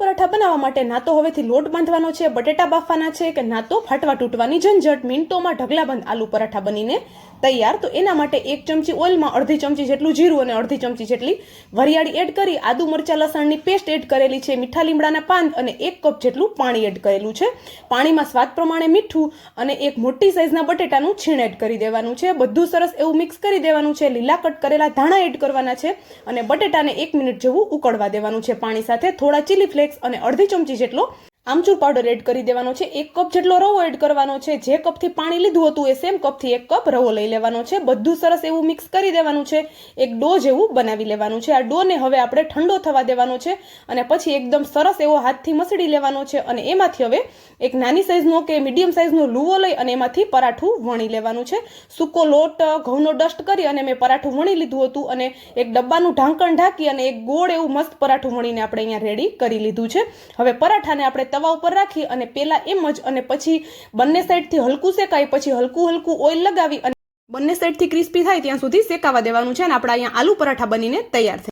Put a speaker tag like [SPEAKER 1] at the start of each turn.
[SPEAKER 1] પરાઠા બનાવવા માટે ના તો હવેથી લોટ બાંધવાનો છે, બટેટા બાફવાના છે કે ના તો ફાટવા તૂટવાની ઝંઝટ, મિનિટોમાં ઢગલાબંધ આલુ પરાઠા બનીને તૈયાર. તો એના માટે એક ચમચી ઓઇલમાં અડધી ચમચી જેટલું જીરું અને અડધી ચમચી જેટલી વરિયાળી એડ કરી, આદુ મરચા, લસણની પેસ્ટ એડ કરેલી છે, મીઠા લીમડાના પાન અને એક કપ જેટલું પાણી એડ કરેલું છે. પાણીમાં સ્વાદ પ્રમાણે મીઠું અને એક મોટી સાઇઝના બટેટાનું છીણ એડ કરી દેવાનું છે. બધું સરસ એવું મિક્સ કરી દેવાનું છે. લીલા કટ કરેલા ધાણા એડ કરવાના છે અને બટેટાને એક મિનિટ જેવું ઉકળવા દેવાનું છે પાણી સાથે. થોડા ચીલી ફ્લેક્સ અને અડધી ચમચી જેટલો આમચૂર પાવડર એડ કરી દેવાનો છે, એક કપ જેટલો રવો એડ કરવાનો છે, જે કપથી પાણી લીધું હતું એ સેમ કપથી એક કપ રવો લઈ લેવાનો છે, બધું સરસ એવું મિક્સ કરી દેવાનું છે, એક ડો જેવું બનાવી લેવાનું છે. આ ડોને હવે આપણે ઠંડો થવા દેવાનો છે અને પછી એકદમ સરસ એવો હાથથી મસળી લેવાનો છે અને એમાંથી હવે એક નાની સાઇઝનો કે મીડિયમ સાઇઝનો લુવો લઈ અને એમાંથી પરાઠું વણી લેવાનું છે. સૂકો લોટ, ઘઉંનો ડસ્ટ કરી અને મેં પરાઠું વણી લીધું હતું અને એક ડબ્બાનું ઢાંકણ ઢાંકી અને એક ગોળ એવું મસ્ત પરાઠું વણીને આપણે અહીંયા રેડી કરી લીધું છે. હવે પરાઠાને આપણે તવા ઉપર રાખી અને પેલા એમ જ અને પછી બંને સાઈડથી હલકું શેકાય, પછી હલકું હલકું ઓઇલ લગાવી અને બંને સાઈડથી ક્રિસ્પી થાય ત્યાં સુધી શેકાવા દેવાનું છે અને આપણા અહીંયા આલુ પરાઠા બનીને તૈયાર થાય.